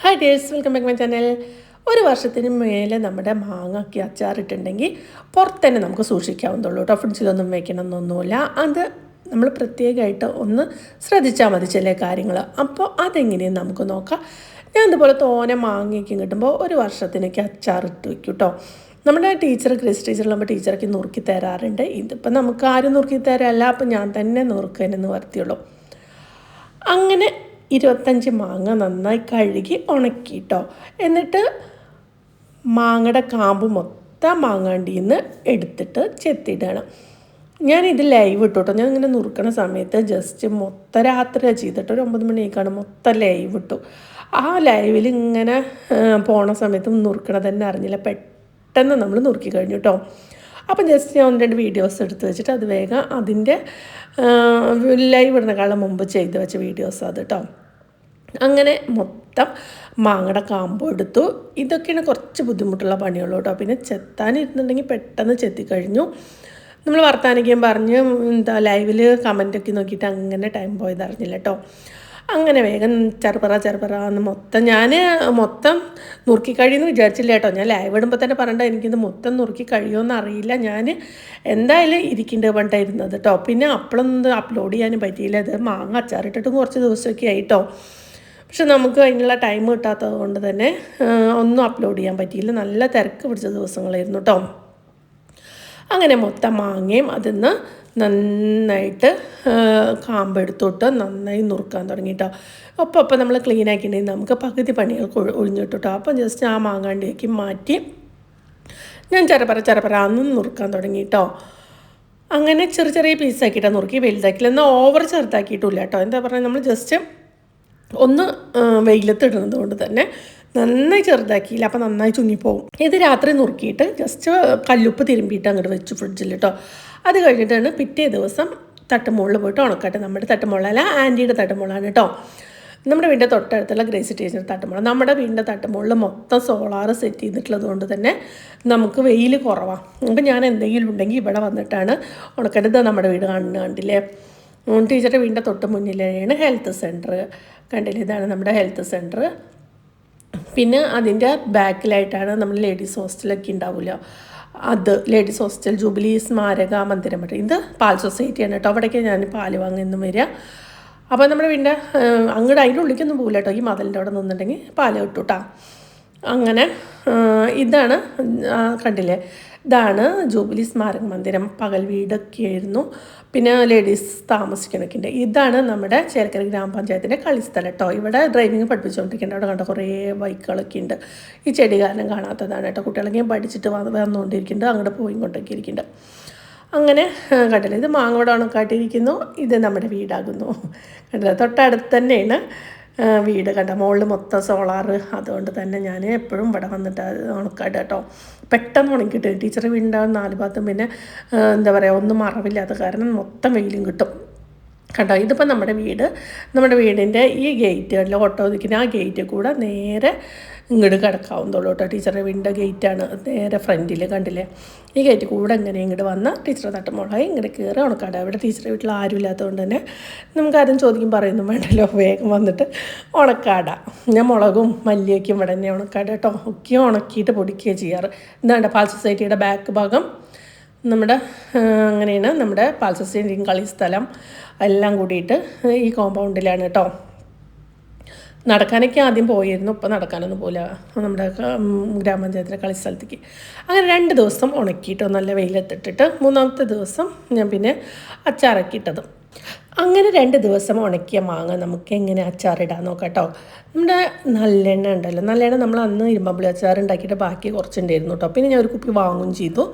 Hi ഡേഴ്സ് welcome back my channel ഒരു വർഷത്തിന് മേലെ നമ്മുടെ മാങ്ങയ്ക്ക് അച്ചാറിട്ടുണ്ടെങ്കിൽ പുറത്ത് തന്നെ നമുക്ക് സൂക്ഷിക്കാവുന്നുള്ളൂ കേട്ടോ. ഫ്രിഡ്ജിലൊന്നും വെക്കണമെന്നൊന്നുമില്ല. അത് നമ്മൾ പ്രത്യേകമായിട്ട് ഒന്ന് ശ്രദ്ധിച്ചാൽ മതി ചില കാര്യങ്ങൾ. അപ്പോൾ അതെങ്ങനെയെന്ന് നമുക്ക് നോക്കാം. ഞാൻ അതുപോലെ തോനെ മാങ്ങയ്ക്കും കിട്ടുമ്പോൾ ഒരു വർഷത്തിനൊക്കെ അച്ചാറിട്ട് വയ്ക്കും കേട്ടോ. നമ്മുടെ ടീച്ചർ ക്രിസ് നമ്മുടെ ടീച്ചർക്ക് നുറുക്കി തരാറുണ്ട്. ഇതിപ്പോൾ നമുക്ക് ആരും നുറുക്കി തരാല്ല. അപ്പോൾ ഞാൻ തന്നെ നുറുക്കാനെന്ന് വർത്തിയുള്ളൂ അങ്ങനെ ഇരുപത്തഞ്ച് മാങ്ങ നന്നായി കഴുകി ഉണക്കിയിട്ടോ എന്നിട്ട് മാങ്ങയുടെ കാമ്പ് മൊത്തം മാങ്ങാണ്ടിയിൽ നിന്ന് എടുത്തിട്ട് ചെത്തിയിടണം. ഞാനിത് ലൈവ് ഇട്ടു കേട്ടോ ഞാൻ ഇങ്ങനെ നുറുക്കണ സമയത്ത് ജസ്റ്റ് മൊത്തം രാത്രി ചെയ്തിട്ട് ഒരു ഒമ്പത് മണിയൊക്കെയാണ് മൊത്തം ലൈവ് ഇട്ടു. ആ ലൈവിൽ ഇങ്ങനെ പോണ സമയത്ത് നുറുക്കണത് തന്നെ അറിഞ്ഞില്ല. പെട്ടെന്ന് നമ്മൾ നുറുക്കി കഴിഞ്ഞു കേട്ടോ അപ്പം ജസ്റ്റ് ഞാൻ ഒന്ന് രണ്ട് വീഡിയോസ് എടുത്ത് വെച്ചിട്ട് അത് വേഗം അതിന്റെ ലൈവ് ഇടുന്നേക്കാളും മുമ്പ് ചെയ്ത് വെച്ച വീഡിയോസ് അത് കേട്ടോ അങ്ങനെ മൊത്തം മാങ്ങയുടെ കാമ്പോ എടുത്തു. ഇതൊക്കെയാണ് കുറച്ച് ബുദ്ധിമുട്ടുള്ള പണിയുള്ളൂ കേട്ടോ. പിന്നെ ചെത്താനിരുന്നുണ്ടെങ്കിൽ പെട്ടെന്ന് ചെത്തിക്കഴിഞ്ഞു. നമ്മൾ വർത്താനിക്കാൻ പറഞ്ഞ്. എന്താ ലൈവിൽ കമന്റൊക്കെ നോക്കിയിട്ട് അങ്ങനെ ടൈം പോയത് അറിഞ്ഞില്ല കേട്ടോ. അങ്ങനെ വേഗം ചെറുപറ ചെറുപറ എന്ന് മൊത്തം ഞാൻ മൊത്തം നുറുക്കി കഴിയുമെന്ന് വിചാരിച്ചില്ല കേട്ടോ. ഞാൻ ലൈവ് ഇടുമ്പോൾ തന്നെ പറഞ്ഞിട്ട് എനിക്കിത് മൊത്തം നുറുക്കി കഴിയുമെന്ന് അറിയില്ല. ഞാൻ എന്തായാലും ഇരിക്കേണ്ടത് പണ്ടായിരുന്നത് കേട്ടോ. പിന്നെ അപ്പോഴൊന്നും അപ്ലോഡ് ചെയ്യാനും പറ്റിയില്ല. ഇത് മാങ്ങ അച്ചാറിട്ടിട്ടും കുറച്ച് ദിവസമൊക്കെ ആയിട്ടോ പക്ഷെ നമുക്ക് അതിനുള്ള ടൈം കിട്ടാത്തത് കൊണ്ട് തന്നെ ഒന്നും അപ്ലോഡ് ചെയ്യാൻ പറ്റിയില്ല. നല്ല തിരക്ക് പിടിച്ച ദിവസങ്ങളായിരുന്നു കേട്ടോ അങ്ങനെ മൊത്തം മാങ്ങയും അതിൽ നിന്ന് നന്നായിട്ട് കാമ്പെടുത്തോട്ട് നന്നായി നുറുക്കാൻ തുടങ്ങിയിട്ടോ അപ്പോൾ അപ്പോൾ നമ്മൾ ക്ലീൻ ആക്കിയിട്ടുണ്ടെങ്കിൽ നമുക്ക് പകുതി പണികൾ ഒഴിഞ്ഞിട്ടോ അപ്പം ജസ്റ്റ് ആ മാങ്ങാണ്ടിയേക്ക് മാറ്റി ഞാൻ ചെറുപറ ചെറുപറ അന്ന് നുറുക്കാൻ തുടങ്ങി കേട്ടോ അങ്ങനെ ചെറിയ ചെറിയ പീസാക്കിയിട്ടാണ് നുറുക്കി വലുതാക്കിയില്ല എന്നാൽ ഓവർ ചെറുതാക്കിയിട്ടില്ല കേട്ടോ എന്താ പറയുക നമ്മൾ ജസ്റ്റ് ഒന്ന് വെയിലത്ത് വെയിലത്തിടുന്നത് കൊണ്ട് തന്നെ നന്നായി ചെറുതാക്കിയില്ല അപ്പം നന്നായി ചുങ്ങിപ്പോവും. ഇത് രാത്രി നുറുക്കിയിട്ട് ജസ്റ്റ് കല്ലുപ്പ് തിരുമ്പിയിട്ട് അങ്ങോട്ട് വെച്ചു ഫ്രിഡ്ജിൽ കേട്ടോ അത് കഴിഞ്ഞിട്ടാണ് പിറ്റേ ദിവസം തട്ടുമുകളിൽ പോയിട്ട് ഉണക്കട്ടെ. നമ്മുടെ തട്ടുമുളല്ല ആന്റിയുടെ തട്ടുമുളാണ് കേട്ടോ നമ്മുടെ വീടിന്റെ തൊട്ടടുത്തുള്ള ഗ്രേസി ടീച്ചർ തട്ടുമുള നമ്മുടെ വീടിന്റെ തട്ടുമുകളിൽ മൊത്തം സോളാർ സെറ്റ് ചെയ്തിട്ടുള്ളത് കൊണ്ട് തന്നെ നമുക്ക് വെയിൽ കുറവാണ് അപ്പം ഞാൻ എന്തെങ്കിലും ഉണ്ടെങ്കിൽ ഇവിടെ വന്നിട്ടാണ് ഉണക്കേണ്ടത്. നമ്മുടെ വീട് കാണുന്ന കണ്ടില്ലേ? ടീച്ചറുടെ വീടിന്റെ തൊട്ട് മുന്നിലാണ് ഹെൽത്ത് സെന്റർ കണ്ടില്ലേ? ഇതാണ് നമ്മുടെ ഹെൽത്ത് സെന്റർ പിന്നെ അതിന്റെ ബാക്കിലായിട്ടാണ് നമ്മൾ ലേഡീസ് ഹോസ്റ്റലൊക്കെ ഉണ്ടാവില്ല അത് ലേഡീസ് ഹോസ്റ്റൽ ജൂബിലി സ്മാരക മന്ദിരം മറ്റേ. ഇത് പാൽ സൊസൈറ്റിയാണ് കേട്ടോ. അവിടേക്ക് ഞാൻ പാൽ വാങ്ങുന്നു വരിക. അപ്പോൾ നമ്മുടെ വീടിന്റെ അങ്ങോട്ട് അതിന്റെ ഉള്ളിലേക്കൊന്നും പോകില്ല കേട്ടോ. ഈ മതിലിന്റെ അവിടെ നിന്നുണ്ടെങ്കിൽ പാൽ കിട്ടും കേട്ടോ. അങ്ങനെ ഇതാണ് കണ്ടില്ലേ? ഇതാണ് ജൂബിലി സ്മാരക മന്ദിരം. പകൽ വീടൊക്കെ ആയിരുന്നു പിന്നെ ലേഡീസ് താമസിക്കണക്കിന്റെ ഇതാണ് നമ്മുടെ ചേലക്കര ഗ്രാമപഞ്ചായത്തിന്റെ കളിസ്ഥലം കേട്ടോ. ഇവിടെ ഡ്രൈവിംഗ് പഠിപ്പിച്ചുകൊണ്ടിരിക്കേണ്ട അവിടെ കണ്ട കുറേ ബൈക്കുകളൊക്കെ ഉണ്ട്. ഈ ചെടി കാരണം കാണാത്തതാണ് കേട്ടോ. കുട്ടികളെങ്കിലും പഠിച്ചിട്ട് വന്ന് വന്നുകൊണ്ടിരിക്കുന്നുണ്ട്. അങ്ങോട്ട് പോയി കൊണ്ടൊക്കെ ഇരിക്കുന്നുണ്ട്. അങ്ങനെ കണ്ടില്ല? ഇത് മാങ്ങോട് ഉണക്കാട്ടിരിക്കുന്നു ഇത് നമ്മുടെ വീടാകുന്നു. കണ്ടില്ല? തൊട്ടടുത്ത് തന്നെയാണ് വീട് കണ്ട മുകളിൽ മൊത്തം സോളാറ് അതുകൊണ്ട് തന്നെ ഞാൻ എപ്പോഴും ഇവിടെ വന്നിട്ട് ഉണക്കാട്ട് കേട്ടോ പെട്ടെന്ന് ഉണക്കിയിട്ട് ടീച്ചർ വീടുണ്ടാകും നാല് ഭാഗത്തും പിന്നെ എന്താ പറയുക ഒന്നും മറവില്ലാത്ത കാരണം മൊത്തം വെയിലും കിട്ടും. കണ്ടോ? ഇതിപ്പോൾ നമ്മുടെ വീട് നമ്മുടെ വീടിന്റെ ഈ ഗേറ്റ് ഓട്ടോ നിൽക്കുന്ന ആ ഗേറ്റ് കൂടെ നേരെ ഇങ്ങോട്ട് കിടക്കാവുന്നുള്ളൂ കേട്ടോ. ടീച്ചറുടെ വീടിന്റെ ഗേറ്റാണ് നേരെ ഫ്രണ്ടിൽ കണ്ടില്ലേ? ഈ ഗേറ്റ് കൂടെ ഇങ്ങനെ ഇങ്ങോട്ട് വന്നാൽ ടീച്ചറെ തട്ടുമ്പോളായി ഇങ്ങനെ കയറി ഉണക്കാട് അവിടെ ടീച്ചറെ വീട്ടിൽ ആരും ഇല്ലാത്തതുകൊണ്ട് തന്നെ നമുക്ക് ആരും ചോദിക്കും പറയുന്നു വേണ്ടല്ലോ. വേഗം വന്നിട്ട് ഉണക്കാടാം. ഞാൻ മുളകും മല്ലിയൊക്കെയും ഇവിടെ തന്നെ ഉണക്കാട് കേട്ടോ. ഒക്കെ ഉണക്കിയിട്ട് പൊടിക്കുകയാണ് ചെയ്യാറ്. ഇതാണ്ട് പാൽ സൊസൈറ്റിയുടെ ബാക്ക് ഭാഗം. നമ്മുടെ അങ്ങനെയാണ് നമ്മുടെ പാൽസസ്റ്റിന്റെയും കളി സ്ഥലം എല്ലാം കൂടിയിട്ട് ഈ കോമ്പൗണ്ടിലാണ് കേട്ടോ. നടക്കാനൊക്കെ ആദ്യം പോയിരുന്നു. ഇപ്പം നടക്കാനൊന്നും പോല നമ്മുടെ ഗ്രാമപഞ്ചായത്തിലെ കളിസ്ഥലത്തേക്ക് അങ്ങനെ രണ്ട് ദിവസം ഉണക്കിയിട്ടോ നല്ല വെയിലത്തിട്ടിട്ട് മൂന്നാമത്തെ ദിവസം ഞാൻ പിന്നെ അച്ചാറൊക്കെ അങ്ങനെ രണ്ട് ദിവസം ഉണക്കിയ മാങ്ങ നമുക്ക് എങ്ങനെ അച്ചാറിടാൻ നോക്കാം കേട്ടോ നമ്മുടെ നല്ലെണ്ണ ഉണ്ടല്ലോ. നല്ലെണ്ണ നമ്മൾ അന്ന് ഇരുമ്പമ്പുളി അച്ചാർ ഉണ്ടാക്കിയിട്ട് ബാക്കി കുറച്ചുണ്ടായിരുന്നു കേട്ടോ പിന്നെ ഞാൻ ഒരു കുപ്പി വാങ്ങും ചെയ്തു.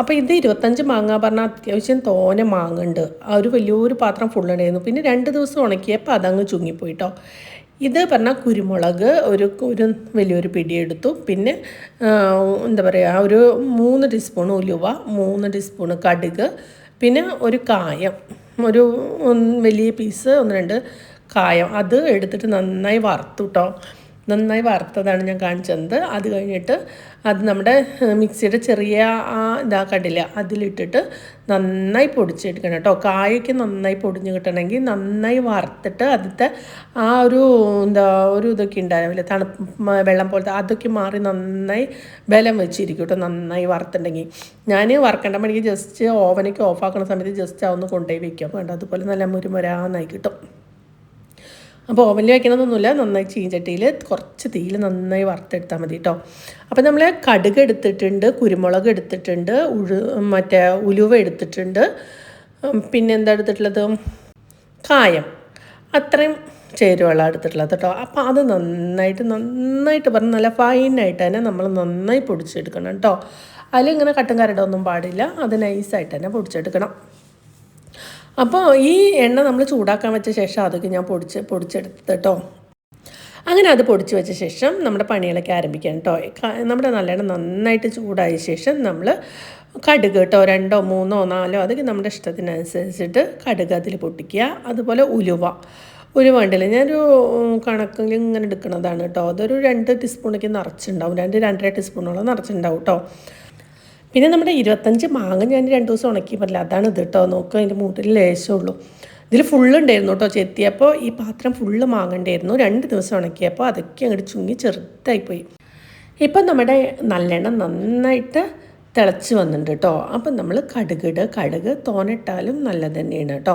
അപ്പോൾ ഇത് ഇരുപത്തഞ്ച് മാങ്ങ പറഞ്ഞാൽ അത്യാവശ്യം തോനെ മാങ്ങ ഉണ്ട്. ആ ഒരു വലിയൊരു പാത്രം ഫുള്ളുണ്ടായിരുന്നു പിന്നെ രണ്ട് ദിവസം ഉണക്കിയപ്പോൾ അതങ്ങ് ചുങ്ങിപ്പോയിട്ടോ ഇത് പറഞ്ഞാൽ കുരുമുളക് ഒരു ഒരു വലിയൊരു പിടിയെടുത്തു പിന്നെ എന്താ പറയുക ഒരു മൂന്ന് ടീസ്പൂൺ ഉലുവ മൂന്ന് ടീസ്പൂൺ കടുക് പിന്നെ ഒരു കായം ഒരു വലിയ പീസ് ഒന്ന് രണ്ട് കായം. അത് എടുത്തിട്ട് നന്നായി വറുത്തു കേട്ടോ നന്നായി വറുത്തതാണ് ഞാൻ കാണിച്ചത്. അത് കഴിഞ്ഞിട്ട് അത് നമ്മുടെ മിക്സിയുടെ ചെറിയ ആ ഇതാ കടില്ല അതിലിട്ടിട്ട് നന്നായി പൊടിച്ചെടുക്കണം കേട്ടോ. കായൊക്കെ നന്നായി പൊടിഞ്ഞ് കിട്ടണമെങ്കിൽ നന്നായി വറുത്തിട്ട് അതിലത്തെ ആ ഒരു എന്താ ഒരു ഇതൊക്കെ ഉണ്ടാവില്ല തണുപ്പ് വെള്ളം പോലത്തെ അതൊക്കെ മാറി നന്നായി ബലം വെച്ചിരിക്കും കേട്ടോ നന്നായി വറുത്തുണ്ടെങ്കിൽ ഞാൻ വറക്കേണ്ട മണിക്ക് ജസ്റ്റ് ഓവനൊക്കെ ഓഫാക്കുന്ന സമയത്ത് ജസ്റ്റ് അതൊന്ന് കൊണ്ടുപോയി വെക്കാം. വേണ്ട അതുപോലെ നല്ല മുരുമുരാന്നായി കിട്ടും. അപ്പോൾ ഓവനിൽ വെക്കണമെന്നൊന്നുമില്ല നന്നായി ചീഞ്ചട്ടിയിൽ കുറച്ച് തീയിൽ നന്നായി വറുത്തെടുത്താൽ മതി കേട്ടോ അപ്പോൾ നമ്മൾ കടുക് എടുത്തിട്ടുണ്ട് കുരുമുളക് എടുത്തിട്ടുണ്ട് ഉഴു മറ്റേ ഉലുവ എടുത്തിട്ടുണ്ട്. പിന്നെ എന്താ എടുത്തിട്ടുള്ളത്? കായം. അത്രയും ചേരുവെള്ളം എടുത്തിട്ടുള്ളത് കേട്ടോ അപ്പോൾ അത് നന്നായിട്ട് നന്നായിട്ട് പറഞ്ഞ് നല്ല ഫൈനായിട്ട് തന്നെ നമ്മൾ നന്നായി പൊടിച്ചെടുക്കണം കേട്ടോ അതിലിങ്ങനെ കട്ടും കരടൊന്നും പാടില്ല. അത് നൈസായിട്ട് തന്നെ പൊടിച്ചെടുക്കണം. അപ്പോൾ ഈ എണ്ണ നമ്മൾ ചൂടാക്കാൻ വെച്ച ശേഷം അതൊക്കെ ഞാൻ പൊടിച്ച് പൊടിച്ചെടുത്ത് കേട്ടോ അങ്ങനെ അത് പൊടിച്ച് വെച്ച ശേഷം നമ്മുടെ പണികളൊക്കെ ആരംഭിക്കാം കേട്ടോ നമ്മുടെ നല്ലെണ്ണ നന്നായിട്ട് ചൂടായ ശേഷം നമ്മൾ കടുക് കേട്ടോ രണ്ടോ മൂന്നോ നാലോ അതൊക്കെ നമ്മുടെ ഇഷ്ടത്തിനനുസരിച്ചിട്ട് കടുക് അതിൽ പൊട്ടിക്കുക. അതുപോലെ ഉലുവ. ഉലുവ ഉണ്ടല്ലോ? ഞാനൊരു കണക്കിൽ ഇങ്ങനെ എടുക്കുന്നതാണ് കേട്ടോ അതൊരു രണ്ട് ടീസ്പൂണൊക്കെ നിറച്ചുണ്ടാവും രണ്ട് രണ്ടര ടീസ്പൂണോളം നിറച്ചിട്ടുണ്ടാവും കേട്ടോ പിന്നെ നമ്മുടെ ഇരുപത്തഞ്ച് മാങ്ങ ഞാൻ രണ്ട് ദിവസം ഉണക്കി പറ്റില്ല അതാണ് ഇത് കേട്ടോ നോക്കുക അതിന്റെ മൂട്ടിൽ ലേശമുള്ളൂ ഇതിൽ ഫുള്ള് ഉണ്ടായിരുന്നു കേട്ടോ ചെത്തിയപ്പോൾ ഈ പാത്രം ഫുള്ള് മാങ്ങണ്ടായിരുന്നു രണ്ട് ദിവസം ഉണക്കിയപ്പോൾ അതൊക്കെ അങ്ങോട്ട് ചുങ്ങി ചെറുതായിപ്പോയി. ഇപ്പം നമ്മുടെ നല്ലെണ്ണ നന്നായിട്ട് തിളച്ച് വന്നിട്ടുണ്ട് കേട്ടോ അപ്പം നമ്മൾ കടുകിട് കടുക് തോനിട്ടാലും നല്ലത് തന്നെയാണ് കേട്ടോ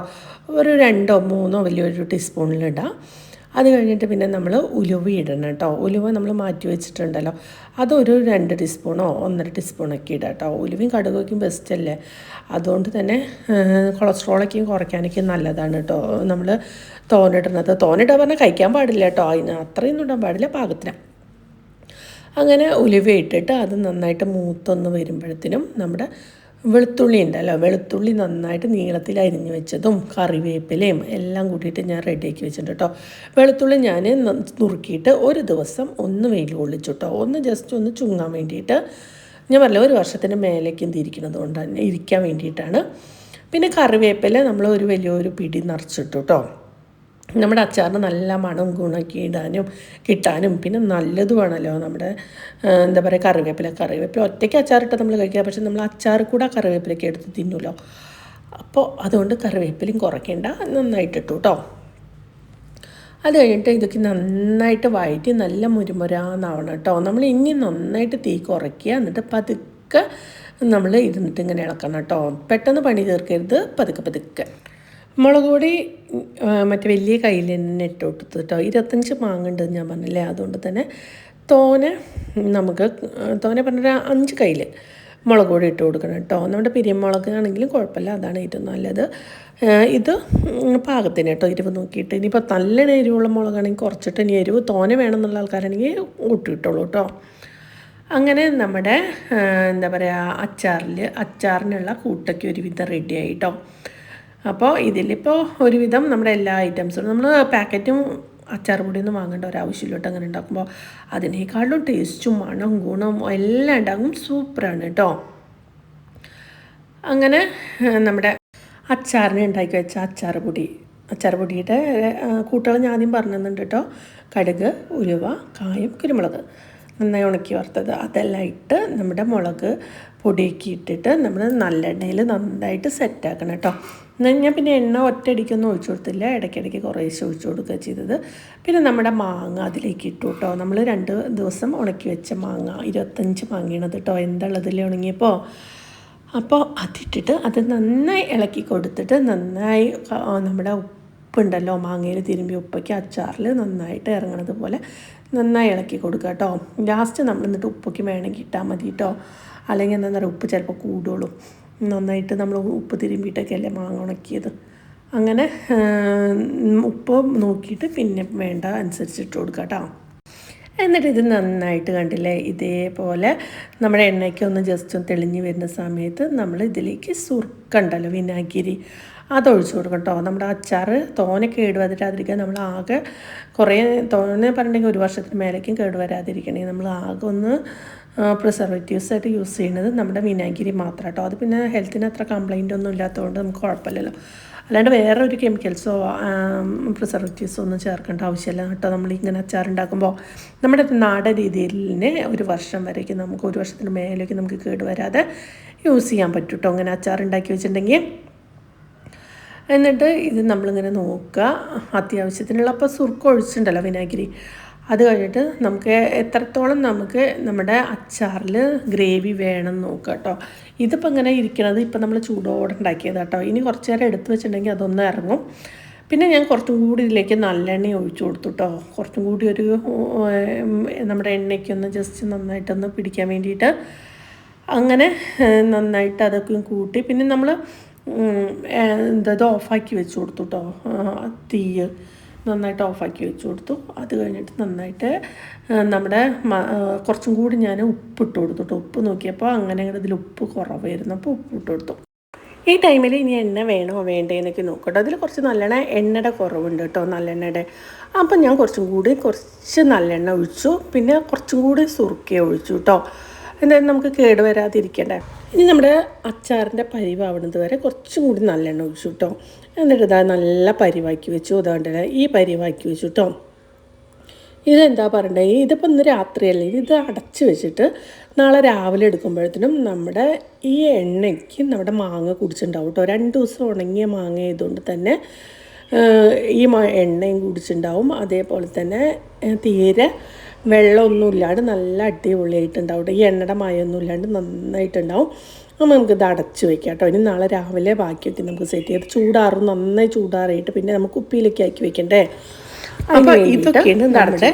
ഒരു രണ്ടോ മൂന്നോ വലിയൊരു ടീസ്പൂണിലിടാം അത് കഴിഞ്ഞിട്ട് പിന്നെ നമ്മൾ ഉലുവ ഇടണം കേട്ടോ. ഉലുവ നമ്മൾ മാറ്റി വെച്ചിട്ടുണ്ടല്ലോ. അതൊരു രണ്ട് ടീസ്പൂണോ ഒന്നര ടീസ്പൂണൊക്കെ ഇടാം കേട്ടോ. ഉലുവയും കടുകൊക്കെയും ബെസ്റ്റ് അല്ലേ? അതുകൊണ്ട് തന്നെ കൊളസ്ട്രോളൊക്കെയും കുറയ്ക്കാനൊക്കെ നല്ലതാണ് കേട്ടോ. നമ്മൾ തോനിടുന്നത്. തോനിടാൻ പറഞ്ഞാൽ കഴിക്കാൻ പാടില്ല കേട്ടോ. അതിന് അത്രയൊന്നും ഇടാൻ പാടില്ല പാകത്തിനാണ് അങ്ങനെ ഉലുവ ഇട്ടിട്ട് അത് നന്നായിട്ട് മൂത്തൊന്ന് വരുമ്പോഴത്തേനും നമ്മുടെ വെളുത്തുള്ളി ഉണ്ടല്ലോ. വെളുത്തുള്ളി നന്നായിട്ട് നീളത്തിൽ അരിഞ്ഞു വെച്ചതും കറിവേപ്പിലയും എല്ലാം കൂട്ടിയിട്ട് ഞാൻ റെഡിയാക്കി വെച്ചിട്ടുണ്ട് കേട്ടോ വെളുത്തുള്ളി ഞാൻ നുറുക്കിയിട്ട് ഒരു ദിവസം ഒന്ന് വെയിൽ കൊള്ളിച്ചു കേട്ടോ ഒന്ന് ജസ്റ്റ് ഒന്ന് ചുങ്ങാൻ വേണ്ടിയിട്ട് ഞാൻ പറഞ്ഞില്ല ഒരു വർഷത്തിന് മേലേക്ക് തിരിക്കുന്നത് കൊണ്ട് തന്നെ ഇരിക്കാൻ വേണ്ടിയിട്ടാണ്. പിന്നെ കറിവേപ്പില നമ്മൾ ഒരു വലിയൊരു പിടി നിറച്ചിട്ടു കേട്ടോ നമ്മുടെ അച്ചാറിന് നല്ല മണം ഗുണമൊക്കെ ഇടാനും കിട്ടാനും പിന്നെ നല്ലതുമാണല്ലോ നമ്മുടെ എന്താ പറയുക കറിവേപ്പില. കറിവേപ്പില ഒറ്റയ്ക്ക് അച്ചാറിട്ട് നമ്മൾ കഴിക്കുക പക്ഷെ നമ്മൾ അച്ചാർ കൂടെ കറിവേപ്പിലൊക്കെ എടുത്ത് തിന്നുമല്ലോ അപ്പോൾ അതുകൊണ്ട് കറിവേപ്പിലയും കുറയ്ക്കേണ്ട നന്നായിട്ട് ഇട്ടു കേട്ടോ അത് കഴിഞ്ഞിട്ട് ഇതൊക്കെ നന്നായിട്ട് വഴറ്റി നല്ല മുരുമുരാന്നാവണം കേട്ടോ നമ്മൾ ഇനി നന്നായിട്ട് തീ കുറയ്ക്കുക എന്നിട്ട് പതുക്കെ നമ്മൾ ഇരുന്നിട്ട് ഇങ്ങനെ ഇളക്കണം കേട്ടോ പെട്ടെന്ന് പണി തീർക്കരുത് പതുക്കെ പതുക്കെ. മുളക് പൊടി മറ്റേ വലിയ കയ്യിൽ തന്നെ ഇട്ട് കൊടുത്തു കേട്ടോ ഇരുപത്തഞ്ച് മാങ്ങുണ്ട് ഞാൻ പറഞ്ഞില്ലേ? അതുകൊണ്ട് തന്നെ തോനെ നമുക്ക് തോനെ പറഞ്ഞൊരു അഞ്ച് കയ്യിൽ മുളക് പൊടി ഇട്ട് കൊടുക്കണം കേട്ടോ നമ്മുടെ പിരിമുളക് ആണെങ്കിലും കുഴപ്പമില്ല അതാണ് ഏറ്റവും നല്ലത്. ഇത് പാകത്തിന് കേട്ടോ എരിവ് നോക്കിയിട്ട്. ഇനിയിപ്പോൾ നല്ല എരിവുള്ള മുളകാണെങ്കിൽ കുറച്ചിട്ട് ഇനി എരിവ് തോനെ വേണമെന്നുള്ള ആൾക്കാരാണെങ്കിൽ കൂട്ടിയിട്ടോളൂ കേട്ടോ അങ്ങനെ നമ്മുടെ എന്താ പറയുക അച്ചാറിൽ അച്ചാറിനുള്ള കൂട്ടൊക്കെ ഒരുവിധം റെഡി ആയിട്ടോ അപ്പോൾ ഇതിലിപ്പോൾ ഒരുവിധം നമ്മുടെ എല്ലാ ഐറ്റംസും നമ്മൾ പാക്കറ്റും അച്ചാർ പൊടിയൊന്നും വാങ്ങേണ്ട ഒരാവശ്യമില്ല കേട്ടോ അങ്ങനെ ഉണ്ടാക്കുമ്പോൾ അതിനേക്കാളും ടേസ്റ്റും മണം ഗുണം എല്ലാം ഉണ്ടാകും സൂപ്പറാണ് കേട്ടോ. അങ്ങനെ നമ്മുടെ അച്ചാറിനെ ഉണ്ടാക്കി വെച്ച അച്ചാർ പൊടി. അച്ചാർ പൊടിയുടെ കൂട്ടുകൾ ഞാൻ ആദ്യം പറഞ്ഞിട്ടുണ്ട് കേട്ടോ. കടുക് ഉലുവ കായം കുരുമുളക്. നന്നായി ഉണക്കി വറുത്തത്. അതെല്ലാം ഇട്ട് നമ്മുടെ മുളക് പൊടിയൊക്കെ നമ്മൾ നല്ലെണ്ണയിൽ നന്നായിട്ട് സെറ്റാക്കണം കേട്ടോ. ഞാൻ പിന്നെ എണ്ണ ഒറ്റയടിക്കൊന്നും ഒഴിച്ചു കൊടുത്തില്ല. ഇടയ്ക്കിടയ്ക്ക് കുറേശ്ശെ ഒഴിച്ചു കൊടുക്കുക ചെയ്തത്. പിന്നെ നമ്മുടെ മാങ്ങ അതിലേക്ക് ഇട്ടു കേട്ടോ. നമ്മൾ രണ്ട് ദിവസം ഉണക്കി വെച്ച മാങ്ങ ഇരുപത്തഞ്ച് മാങ്ങയാണത് കേട്ടോ. എന്തുള്ളതിൽ ഉണങ്ങിയപ്പോൾ അപ്പോൾ അതിട്ടിട്ട് അത് നന്നായി ഇളക്കി കൊടുത്തിട്ട് നന്നായി നമ്മുടെ ഉപ്പുണ്ടല്ലോ മാങ്ങയിൽ തിരുമ്പി ഉപ്പയ്ക്ക് അച്ചാറിൽ നന്നായിട്ട് ഇറങ്ങണത് പോലെ നന്നായി ഇളക്കി കൊടുക്കുക കേട്ടോ. ലാസ്റ്റ് നമ്മൾ എന്നിട്ട് ഉപ്പയ്ക്ക് വേണമെങ്കിൽ ഇട്ടാൽ മതി കേട്ടോ. അല്ലെങ്കിൽ എന്താ പറയുക ഉപ്പ് ചിലപ്പോൾ കൂടുള്ളൂ. നന്നായിട്ട് നമ്മൾ ഉപ്പ് തിരുമ്പിയിട്ടൊക്കെ അല്ലേ മാങ്ങ ഉണക്കിയത്. അങ്ങനെ ഉപ്പ് നോക്കിയിട്ട് പിന്നെ വേണ്ട അനുസരിച്ച് ഇട്ട് കൊടുക്കുക കേട്ടോ. എന്നിട്ട് ഇത് നന്നായിട്ട് കണ്ടില്ലേ ഇതേപോലെ നമ്മുടെ എണ്ണയ്ക്ക് ഒന്ന് ജസ്റ്റ് ഒന്ന് തെളിഞ്ഞ് വരുന്ന സമയത്ത് നമ്മൾ ഇതിലേക്ക് സുർക്കുണ്ടല്ലോ വിനാഗിരി. അതൊഴിച്ചു കൊടുക്കും കേട്ടോ. നമ്മുടെ അച്ചാർ തോനെ കേടുവരാതിരിക്കാൻ നമ്മൾ ആകെ കുറേ തോനെ പറഞ്ഞിട്ടുണ്ടെങ്കിൽ ഒരു വർഷത്തിന് മേലേക്കും കേട് വരാതിരിക്കണേ നമ്മൾ ആകെ ഒന്ന് പ്രിസർവേറ്റീവ്സ് ആയിട്ട് യൂസ് ചെയ്യുന്നത് നമ്മുടെ വിനാഗിരി മാത്രം കേട്ടോ അത് പിന്നെ ഹെൽത്തിന് അത്ര കംപ്ലൈന്റ് ഒന്നും ഇല്ലാത്തതുകൊണ്ട് നമുക്ക് കുഴപ്പമില്ലല്ലോ. അല്ലാണ്ട് വേറെ ഒരു കെമിക്കൽസോ പ്രിസർവേറ്റീവ്സോ ഒന്നും ചേർക്കേണ്ട ആവശ്യമില്ല കേട്ടോ നമ്മളിങ്ങനെ അച്ചാറുണ്ടാക്കുമ്പോൾ നമ്മുടെ നാടൻ തന്നെ ഒരു വർഷം വരേക്ക് നമുക്ക് ഒരു വർഷത്തിന് മേലേക്ക് നമുക്ക് കേടുവരാതെ യൂസ് ചെയ്യാൻ പറ്റും കേട്ടോ അങ്ങനെ അച്ചാറുണ്ടാക്കി വെച്ചിട്ടുണ്ടെങ്കിൽ എന്നിട്ട് ഇത് നമ്മളിങ്ങനെ നോക്കുക. അത്യാവശ്യത്തിനുള്ള അപ്പോൾ സുർക്ക ഒഴിച്ചിട്ടുണ്ടല്ലോ വിനാഗിരി. അത് കഴിഞ്ഞിട്ട് നമുക്ക് എത്രത്തോളം നമുക്ക് നമ്മുടെ അച്ചാറിൽ ഗ്രേവി വേണം നോക്കുക കേട്ടോ. ഇതിപ്പോൾ ഇങ്ങനെ ഇരിക്കണത് ഇപ്പം നമ്മൾ ചൂടോടെ ഉണ്ടാക്കിയത് കേട്ടോ. ഇനി കുറച്ച് നേരം എടുത്ത് വെച്ചിട്ടുണ്ടെങ്കിൽ അതൊന്ന് ഇറങ്ങും. പിന്നെ ഞാൻ കുറച്ചും കൂടി ഇതിലേക്ക് നല്ലെണ്ണ ഒഴിച്ചു കൊടുത്തു കേട്ടോ. കുറച്ചും കൂടി ഒരു നമ്മുടെ എണ്ണയ്ക്കൊന്ന് ജസ്റ്റ് നന്നായിട്ടൊന്ന് പിടിക്കാൻ വേണ്ടിയിട്ട്. അങ്ങനെ നന്നായിട്ട് അതൊക്കെ കൂട്ടി. പിന്നെ നമ്മൾ എന്താ ഓഫാക്കി വെച്ച് കൊടുത്തു കേട്ടോ. തീയ്. നന്നായിട്ട് ഓഫാക്കി വെച്ച് കൊടുത്തു. അത് കഴിഞ്ഞിട്ട് നന്നായിട്ട് നമ്മുടെ കുറച്ചും കൂടി ഞാൻ ഉപ്പിട്ട് കൊടുത്തു ഉപ്പ് നോക്കിയപ്പോൾ അങ്ങനെ ഇതിൽ ഉപ്പ് കുറവായിരുന്നു. അപ്പോൾ ഉപ്പ് ഉപ്പിട്ട് കൊടുത്തു. ഈ ടൈമിൽ ഇനി എണ്ണ വേണോ വേണ്ടേന്നൊക്കെ നോക്കട്ടോ. അതിൽ കുറച്ച് നല്ലെണ്ണ എണ്ണയുടെ കുറവുണ്ട് കേട്ടോ നല്ലെണ്ണയുടെ. അപ്പം ഞാൻ കുറച്ചും കൂടി കുറച്ച് നല്ലെണ്ണ ഒഴിച്ചു. പിന്നെ കുറച്ചും കൂടി സുറുക്കിയ ഒഴിച്ചു കേട്ടോ എന്തായാലും നമുക്ക് കേട് വരാതിരിക്കണ്ടേ. ഇനി നമ്മുടെ അച്ചാറിന്റെ പരിവാവുന്നത് വരെ കുറച്ചും കൂടി നല്ലെണ്ണ ഒഴിച്ചു കേട്ടോ എന്നിട്ട് ഇതാ നല്ല പരിവാക്കി വെച്ചു. അതാണ്ട് ഈ പരിവാക്കി വെച്ചു കേട്ടോ ഇതെന്താ പറയണ്ടേ? ഇതിപ്പോൾ ഇന്ന് രാത്രിയല്ലേ. ഇത് അടച്ചു വെച്ചിട്ട് നാളെ രാവിലെ എടുക്കുമ്പോഴത്തേനും നമ്മുടെ ഈ എണ്ണയ്ക്ക് നമ്മുടെ മാങ്ങ കുടിച്ചിട്ടുണ്ടാവും കേട്ടോ രണ്ട് ദിവസം ഉണങ്ങിയ മാങ്ങ ആയതുകൊണ്ട് തന്നെ ഈ എണ്ണയും കുടിച്ചിട്ടുണ്ടാവും. അതേപോലെ തന്നെ തീരെ വെള്ളമൊന്നും ഇല്ലാണ്ട് നല്ല അടിപൊളിയായിട്ടുണ്ടാവും. ഈ എണ്ണയുടെ മായൊന്നും ഇല്ലാണ്ട് നന്നായിട്ടുണ്ടാവും. അപ്പോൾ നമുക്കിത് അടച്ച് വെക്കാം കേട്ടോ. ഇനി നാളെ രാവിലെ ബാക്കിയൊക്കെ നമുക്ക് സെറ്റ് ചെയ്ത് ചൂടാറും. നന്നായി ചൂടാറിയിട്ട് പിന്നെ നമുക്ക് കുപ്പിയിലേക്ക് ആക്കി വെക്കണ്ടേ? അപ്പൊ ഇതൊക്കെയാണ് നമ്മുടെ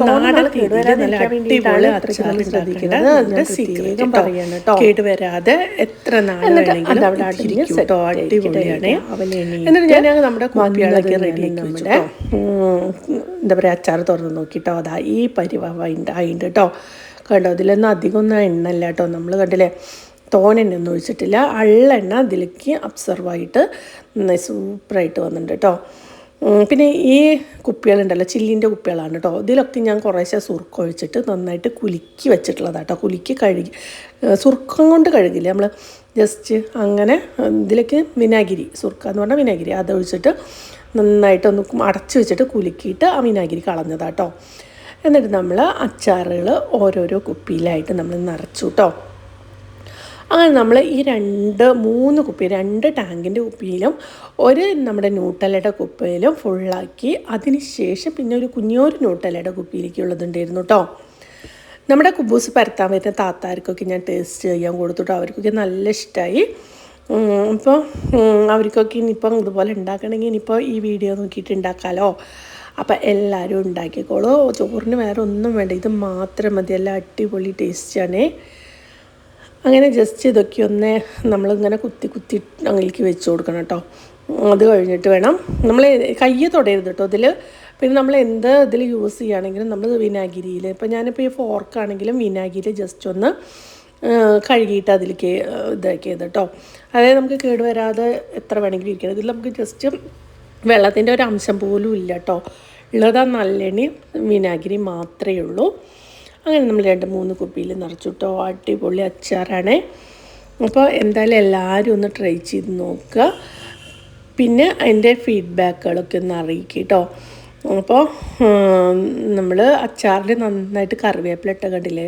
നാടൻ രീതിയിൽ നല്ല അടിപൊളി അച്ചാർ അതിന്റെ കേട്ടോ കേടുവരാതെ എത്ര അടിപൊളിയാണ്. എന്നിട്ട് ഞാൻ നമ്മുടെ കുപ്പികളൊക്കെ റെഡിയാക്കി കേട്ടോ എന്താ പറയുക അച്ചാർ തുറന്ന് നോക്കിട്ടോ അതാ ഈ പരിവായിണ്ട് ആയിണ്ട് കേട്ടോ കണ്ടോ ഇതിലൊന്നും അധികം ഒന്നും എണ്ണല്ല കേട്ടോ നമ്മൾ കണ്ടില്ലേ തോനെണ്ണൊന്നും ഒഴിച്ചിട്ടില്ല. അള്ളെണ്ണ അതിലേക്ക് അബ്സർവ് ആയിട്ട് നന്നായി സൂപ്പറായിട്ട് വന്നിട്ടുണ്ട് കേട്ടോ പിന്നെ ഈ കുപ്പികളുണ്ടല്ലോ ചില്ലിന്റെ കുപ്പികളാണ് കേട്ടോ. ഇതിലൊക്കെ ഞാൻ കുറേശ്ശെ സുർക്കം ഒഴിച്ചിട്ട് നന്നായിട്ട് കുലുക്കി വെച്ചിട്ടുള്ളതാണ് കേട്ടോ. കുലുക്കി കഴുകി സുർക്കം കൊണ്ട് കഴുകില്ല? നമ്മൾ ജസ്റ്റ് അങ്ങനെ ഇതിലേക്ക് വിനാഗിരി സുർക്ക എന്ന് പറഞ്ഞാൽ വിനാഗിരി. അത് ഒഴിച്ചിട്ട് നന്നായിട്ടൊന്ന് അടച്ച് വെച്ചിട്ട് കുലുക്കിയിട്ട് ആ വിനാഗിരി കളഞ്ഞതാട്ടോ എന്നിട്ട് നമ്മൾ അച്ചാറുകൾ ഓരോരോ കുപ്പിയിലായിട്ട് നമ്മൾ നിറച്ചു കേട്ടോ. അങ്ങനെ നമ്മൾ ഈ രണ്ട് മൂന്ന് കുപ്പി രണ്ട് ടാങ്കിന്റെ കുപ്പിയിലും ഒരു നമ്മുടെ ന്യൂട്ടലയുടെ കുപ്പിയിലും ഫുള്ളാക്കി ശേഷം പിന്നെ ഒരു കുഞ്ഞൊരു ന്യൂട്ടലയുടെ കുപ്പിയിലേക്ക് ഉള്ളതുണ്ടായിരുന്നു കേട്ടോ നമ്മുടെ കുബൂസ് പരത്താൻ വരുന്ന താത്താർക്കൊക്കെ ഞാൻ ടേസ്റ്റ് ചെയ്യാൻ കൊടുത്തിട്ടോ അവർക്കൊക്കെ നല്ല ഇഷ്ടമായി അപ്പോൾ അവർക്കൊക്കെ ഇനിയിപ്പം ഇതുപോലെ ഉണ്ടാക്കണമെങ്കിൽ ഇനിയിപ്പോൾ ഈ വീഡിയോ നോക്കിയിട്ട് ഉണ്ടാക്കാമല്ലോ അപ്പോൾ എല്ലാവരും ഉണ്ടാക്കിക്കോളൂ. ചോറിന് വേറെ ഒന്നും വേണ്ട. ഇത് മാത്രം മതി. എല്ലാം അടിപൊളി ടേസ്റ്റാണേ അങ്ങനെ ജസ്റ്റ് ഇതൊക്കെ ഒന്ന് നമ്മളിങ്ങനെ കുത്തി കുത്തി അങ്ങേക്ക് വെച്ച് കൊടുക്കണം കേട്ടോ. അത് കഴിഞ്ഞിട്ട് വേണം. നമ്മൾ കയ്യെ തൊടരുത് കേട്ടോ ഇതിൽ പിന്നെ നമ്മൾ എന്ത് ഇതിൽ യൂസ് ചെയ്യുകയാണെങ്കിലും നമ്മൾ വിനാഗിരിയിൽ ഇപ്പം ഞാനിപ്പോൾ ഈ ഫോർക്കാണെങ്കിലും വിനാഗിരി ജസ്റ്റ് ഒന്ന് കഴുകിയിട്ട് അതിലേക്ക് ഇതാക്കിയത് കേട്ടോ. അതായത് നമുക്ക് കേടുവരാതെ എത്ര വേണമെങ്കിലും ഇരിക്കണം. ഇതിൽ നമുക്ക് ജസ്റ്റ് വെള്ളത്തിന്റെ ഒരു അംശം പോലും ഇല്ല കേട്ടോ. ഉള്ളതാ നല്ലെണ്ണി വിനാഗിരി മാത്രമേ ഉള്ളൂ. അങ്ങനെ നമ്മൾ രണ്ട് മൂന്ന് കുപ്പിയിൽ നിറച്ചിട്ടോ അടിപൊളി അച്ചാറാണ്. അപ്പോൾ എന്തായാലും എല്ലാവരും ഒന്ന് ട്രൈ ചെയ്ത് നോക്കുക. പിന്നെ അതിന്റെ ഫീഡ്ബാക്കുകളൊക്കെ ഒന്ന് അറിയിക്കുക കേട്ടോ അപ്പോൾ നമ്മൾ അച്ചാറിൽ നന്നായിട്ട് കറിവേപ്പില ഇട്ട കണ്ടില്ലേ?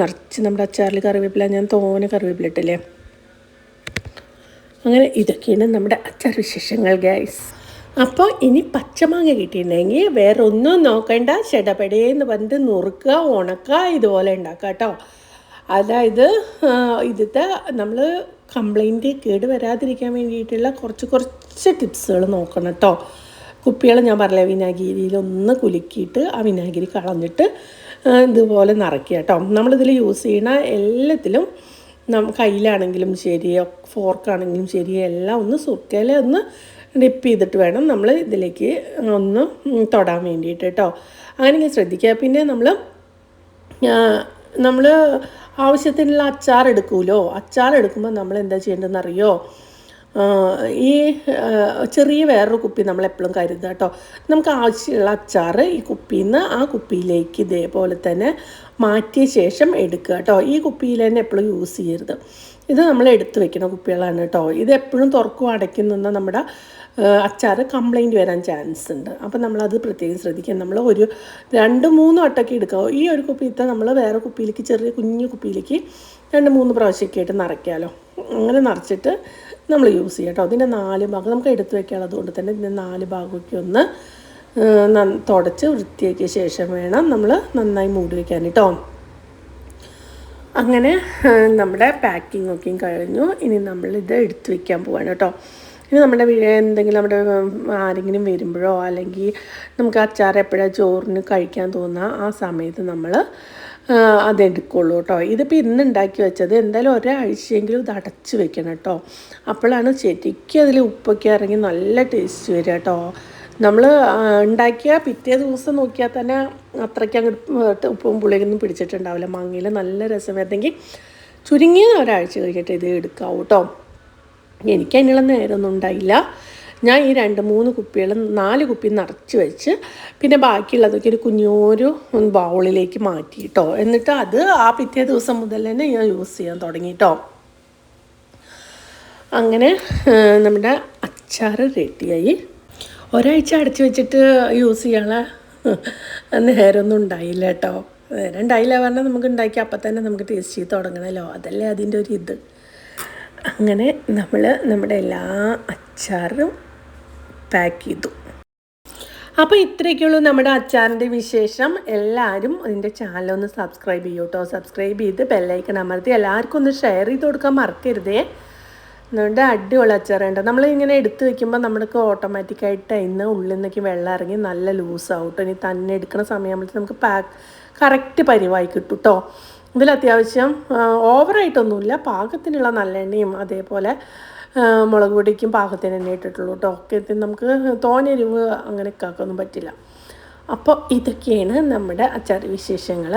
നിറച്ച് നമ്മുടെ അച്ചാറിൽ കറിവേപ്പില ഞാൻ തോനെ കറിവേപ്പില ഇട്ടില്ലേ? അങ്ങനെ ഇതൊക്കെയാണ് നമ്മുടെ അച്ചാർ വിശേഷങ്ങൾ ഗൈസ് അപ്പോൾ ഇനി പച്ചമാങ്ങ കിട്ടിയിട്ടുണ്ടെങ്കിൽ വേറെ ഒന്നും നോക്കണ്ട. ചെടപടേന്ന് പറഞ്ഞിട്ട് നുറുക്കുക ഉണക്കുക ഇതുപോലെ ഉണ്ടാക്കുക കേട്ടോ അതായത് ഇതിന്റെ നമ്മൾ കംപ്ലൈന്റ് കേട് വരാതിരിക്കാൻ വേണ്ടിയിട്ടുള്ള കുറച്ച് കുറച്ച് ടിപ്സുകൾ നോക്കണം കേട്ടോ കുപ്പികൾ ഞാൻ പറഞ്ഞ വിനാഗിരിയിൽ ഒന്ന് കുലുക്കിയിട്ട് ആ വിനാഗിരി കളഞ്ഞിട്ട് ഇതുപോലെ നിറയ്ക്കുക കേട്ടോ നമ്മളിതിൽ യൂസ് ചെയ്യണ എല്ലാത്തിലും നം കയ്യിലാണെങ്കിലും ശരി ഫോർക്കാണെങ്കിലും ശരി എല്ലാം ഒന്ന് സുർക്കയിൽ ഒന്ന് ഡിപ്പ് ചെയ്തിട്ട് വേണം നമ്മൾ ഇതിലേക്ക് ഒന്ന് തൊടാൻ വേണ്ടിയിട്ട് കേട്ടോ അങ്ങനെ ശ്രദ്ധിക്കുക. പിന്നെ നമ്മൾ നമ്മൾ ആവശ്യത്തിനുള്ള അച്ചാർ എടുക്കുമല്ലോ അച്ചാർ എടുക്കുമ്പോൾ നമ്മൾ എന്താ ചെയ്യേണ്ടതെന്ന് അറിയോ? ഈ ചെറിയ വേറൊരു കുപ്പി നമ്മൾ എപ്പോഴും കരുതുക കേട്ടോ നമുക്ക് ആവശ്യമുള്ള അച്ചാർ ഈ കുപ്പിയിൽ നിന്ന് ആ കുപ്പിയിലേക്ക് ഇതേപോലെ തന്നെ മാറ്റിയ ശേഷം എടുക്കുക കേട്ടോ ഈ കുപ്പിയിൽ തന്നെ എപ്പോഴും യൂസ് ചെയ്യരുത്. ഇത് നമ്മൾ എടുത്തു വെക്കുന്ന കുപ്പികളാണ് കേട്ടോ ഇത് എപ്പോഴും തുറക്കും അടയ്ക്കുന്ന നമ്മുടെ അച്ചാർ കംപ്ലൈന്റ് വരാൻ ചാൻസ് ഉണ്ട്. അപ്പോൾ നമ്മളത് പ്രത്യേകം ശ്രദ്ധിക്കുക നമ്മൾ ഒരു രണ്ട് മൂന്ന് വട്ടമൊക്കെ എടുക്കുക. ഈ ഒരു കുപ്പി കുപ്പിത്തെ നമ്മൾ വേറെ കുപ്പിയിലേക്ക് ചെറിയ കുഞ്ഞു കുപ്പിയിലേക്ക് രണ്ട് മൂന്ന് പ്രാവശ്യമൊക്കെ ആയിട്ട് നിറയ്ക്കാമല്ലോ അങ്ങനെ നിറച്ചിട്ട് നമ്മൾ യൂസ് ചെയ്യാം കേട്ടോ. അതിന്റെ നാല് ഭാഗം നമുക്ക് എടുത്തു വെക്കാനുള്ളത് അതുകൊണ്ട് തന്നെ ഇതിന്റെ നാല് ഭാഗമൊക്കെ ഒന്ന് തുടച്ച് വൃത്തിയാക്കിയ ശേഷം വേണം നമ്മൾ നന്നായി മൂടി വയ്ക്കാൻ കേട്ടോ. അങ്ങനെ നമ്മുടെ പാക്കിംഗ് ഒക്കെയും കഴിഞ്ഞു. ഇനി നമ്മളിത് എടുത്തു വയ്ക്കാൻ പോവാണ് കേട്ടോ. ഇനി നമ്മുടെ എന്തെങ്കിലും നമ്മുടെ ആരെങ്കിലും വരുമ്പോഴോ അല്ലെങ്കിൽ നമുക്ക് അച്ചാർ എപ്പോഴാണ് ചോറിന് കഴിക്കാൻ തോന്നുക ആ സമയത്ത് നമ്മൾ അതെടുക്കുള്ളൂ കേട്ടോ. ഇതിപ്പോൾ ഇന്ന് ഉണ്ടാക്കി വെച്ചത് എന്തായാലും ഒരാഴ്ചയെങ്കിലും ഇത് അടച്ച് വെക്കണം കേട്ടോ. അപ്പോഴാണ് ശരിക്കും അതിൽ ഉപ്പൊക്കെ ഇറങ്ങി നല്ല ടേസ്റ്റ് വരിക കേട്ടോ. നമ്മൾ ഉണ്ടാക്കിയ പിറ്റേ ദിവസം നോക്കിയാൽ തന്നെ അത്രയ്ക്ക് അങ്ങോട്ട് ഉപ്പും പുളിയൊന്നും പിടിച്ചിട്ടുണ്ടാവില്ല. മാങ്ങയിൽ നല്ല രസം വരുന്നെങ്കിൽ ചുരുങ്ങിയ ഒരാഴ്ച കഴിഞ്ഞിട്ട് ഇത് എടുക്കാവൂ കേട്ടോ. എനിക്ക് അതിനുള്ള നേരമൊന്നും ഉണ്ടായില്ല ഞാൻ ഈ രണ്ട് മൂന്ന് കുപ്പികൾ നാല് കുപ്പി നിറച്ച് വെച്ച് പിന്നെ ബാക്കിയുള്ളതൊക്കെ ഒരു കുഞ്ഞോരു ബൗളിലേക്ക് മാറ്റി കേട്ടോ എന്നിട്ട് അത് ആ പിറ്റേ ദിവസം മുതൽ തന്നെ ഞാൻ യൂസ് ചെയ്യാൻ തുടങ്ങി കേട്ടോ അങ്ങനെ നമ്മുടെ അച്ചാർ റെഡിയായി. ഒരാഴ്ച അടച്ചു വെച്ചിട്ട് യൂസ് ചെയ്യാനുള്ള നേരമൊന്നും ഉണ്ടായില്ല കേട്ടോ. നേരം ഉണ്ടായില്ല പറഞ്ഞാൽ നമുക്ക് ഉണ്ടാക്കി അപ്പം തന്നെ നമുക്ക് ടേസ്റ്റ് ചെയ്ത് തുടങ്ങണമല്ലോ. അതല്ലേ അതിന്റെ ഒരു ഇത്. അങ്ങനെ നമ്മൾ നമ്മുടെ എല്ലാ അച്ചാറും പാക്ക് ചെയ്തു. അപ്പോൾ ഇത്രയൊക്കെയുള്ളൂ നമ്മുടെ അച്ചാറിന്റെ വിശേഷം. എല്ലാവരും അതിന്റെ ചാനലൊന്ന് സബ്സ്ക്രൈബ് ചെയ്യൂ കേട്ടോ സബ്സ്ക്രൈബ് ചെയ്ത് ബെല്ലൈക്കൺ അമർത്തി എല്ലാവർക്കും ഒന്ന് ഷെയർ ചെയ്ത് കൊടുക്കാൻ മറക്കരുതേ. അതുകൊണ്ട് അടിപൊളി അച്ചാറുണ്ട് നമ്മൾ ഇങ്ങനെ എടുത്ത് വെക്കുമ്പോൾ നമ്മൾക്ക് ഓട്ടോമാറ്റിക്കായിട്ട് ഇന്ന് ഉള്ളിൽ നിന്നൊക്കെ വെള്ളം ഇറങ്ങി നല്ല ലൂസാവും കേട്ടോ ഇനി തന്നെ എടുക്കുന്ന സമയമാകുമ്പോഴത്തേക്ക് നമുക്ക് പാക്ക് കറക്റ്റ് പരിവായി കിട്ടും കേട്ടോ ഇതിൽ അത്യാവശ്യം ഓവറായിട്ടൊന്നുമില്ല. പാകത്തിനുള്ള നല്ലെണ്ണയും അതേപോലെ മുളക് പൊടിക്കും പാകത്തിന് തന്നെ ഇട്ടിട്ടുള്ളൂ കേട്ടോ ഒക്കെ നമുക്ക് തോനെരിവ് അങ്ങനെ കാക്കൊന്നും പറ്റില്ല. അപ്പോൾ ഇതൊക്കെയാണ് നമ്മുടെ അച്ചാർ വിശേഷങ്ങൾ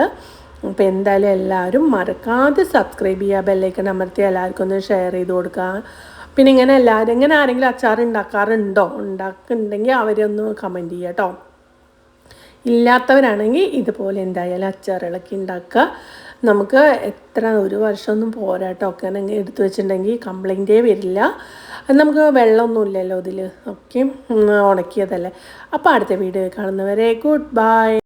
അപ്പോൾ എന്തായാലും എല്ലാവരും മറക്കാതെ സബ്സ്ക്രൈബ് ചെയ്യുക ബെല്ലൈക്കൺ അമർത്തി എല്ലാവർക്കും ഒന്ന് ഷെയർ ചെയ്ത് കൊടുക്കുക. പിന്നെ ഇങ്ങനെ എല്ലാവരും ഇങ്ങനെ ആരെങ്കിലും അച്ചാർ ഉണ്ടാക്കാറുണ്ടോ? ഉണ്ടാക്കുന്നുണ്ടെങ്കിൽ അവരൊന്ന് കമന്റ് ചെയ്യുക കേട്ടോ ഇല്ലാത്തവരാണെങ്കിൽ ഇതുപോലെ എന്തായാലും അച്ചാറുകളൊക്കെ ഉണ്ടാക്കുക. നമുക്ക് എത്ര ഒരു വർഷമൊന്നും പോരാട്ടോ ഒക്കെ എടുത്തു വെച്ചിട്ടുണ്ടെങ്കിൽ കംപ്ലൈന്റേ വരില്ല. നമുക്ക് വെള്ളമൊന്നുമില്ലല്ലോ ഇതിൽ ഒക്കെ ഉണക്കിയതല്ലേ. അപ്പോൾ അടുത്ത വീഡിയോ കാണുന്നവരെ ഗുഡ് ബൈ.